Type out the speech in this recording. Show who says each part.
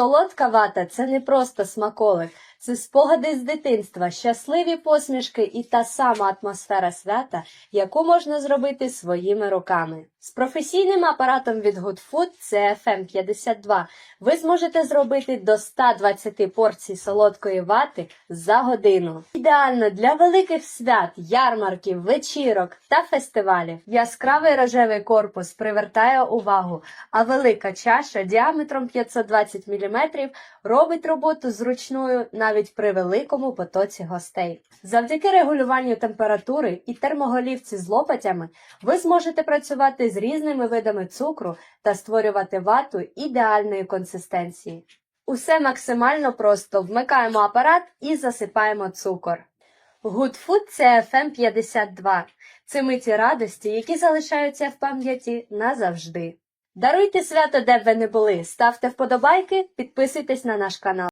Speaker 1: Солодка вата це не просто смаколик, це спогади з дитинства, щасливі посмішки і та сама атмосфера свята, яку можна зробити своїми руками. З професійним апаратом від Good Food CFM 52 ви зможете зробити до 120 порцій солодкої вати за годину. Ідеально для великих свят, ярмарків, вечірок та фестивалів. Яскравий рожевий корпус привертає увагу, а велика чаша діаметром 520 мм робить роботу зручною навіть при великому потоці гостей. Завдяки регулюванню температури і термоголівці з лопатями ви зможете працювати з різними видами цукру та створювати вату ідеальної консистенції. Усе максимально просто вмикаємо апарат і засипаємо цукор. Food це FM 52. Це миті радості, які залишаються в пам'яті назавжди. Даруйте свято, де б ви не були, ставте вподобайки, підписуйтесь на наш канал.